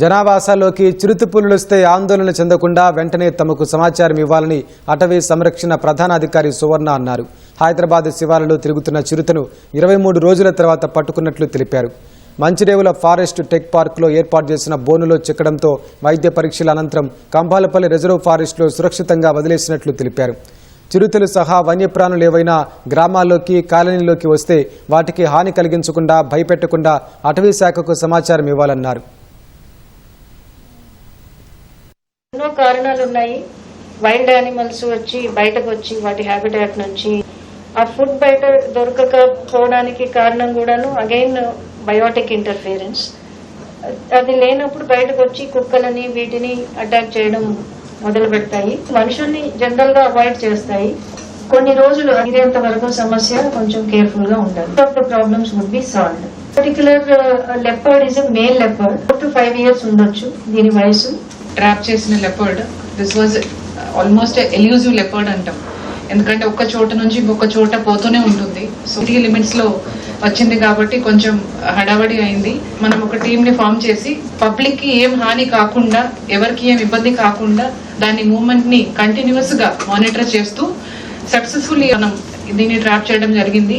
జనావాసాల్లోకి చిరుత వస్తే ఆందోళన చెందకుండా వెంటనే తమకు సమాచారం ఇవ్వాలని అటవీ సంరక్షణ ప్రధానాధికారి సువర్ణ అన్నారు. హైదరాబాద్ శివారులో తిరుగుతున్న చిరుతను ఇరవై మూడు రోజుల తర్వాత పట్టుకున్నట్లు తెలిపారు. మంచిరేవుల ఫారెస్ట్ టెక్ పార్క్లో ఏర్పాటు చేసిన బోనులో చిక్కడంతో వైద్య పరీక్షల అనంతరం కంబాలపల్లి రిజర్వ్ ఫారెస్ట్లో సురక్షితంగా వదిలేసినట్లు తెలిపారు. చిరుతలు సహా వన్యప్రాణులు ఏవైనా గ్రామాల్లోకి కాలనీలోకి వస్తే వాటికి హాని కలిగించకుండా భయపెట్టకుండా అటవీ శాఖకు సమాచారం ఇవ్వాలన్నారు. ఎన్నో కారణాలు ఉన్నాయి వైల్డ్ యానిమల్స్ వచ్చి బయటకు వచ్చి వాటి హ్యాబిటాట్ నుంచి. ఆ ఫుడ్ బయట దొరకకపోవడానికి కారణం కూడాను అగైన్ బయోటిక్ ఇంటర్ఫియరెన్స్ అది లేనప్పుడు బయటకు వచ్చి కుక్కలని వీటిని అటాక్ చేయడం మొదలు పెడతాయి. మనుషుల్ని జనరల్గా అవాయిడ్ చేస్తాయి. కొన్ని రోజులు ఇదేంత వరకు సమస్య కొంచెం కేర్ఫుల్గా ఉండాలి. Off the problems would be solve particular leopard is male leopard four to five years ఉండొచ్చు. దీని వయసు ట్రాప్ చేసిన leopard this was almost elusive leopard అంటాం. ఎందుకంటే ఒక్క చోట నుంచి ఇంకొక చోట పోతూనే ఉంటుంది. సో సిటీ లిమిట్స్లో వచ్చింది కాబట్టి కొంచెం హడావడి అయింది. మనం ఒక టీంని ఫామ్ చేసి పబ్లిక్కి ఏం హాని కాకుండా ఎవరికి ఏం ఇబ్బంది కాకుండా దాని మూమెంట్ని కంటిన్యూస్గా మానిటర్ చేస్తూ సక్సెస్ఫుల్లీ మనం దీన్ని ట్రాప్ చేయడం జరిగింది.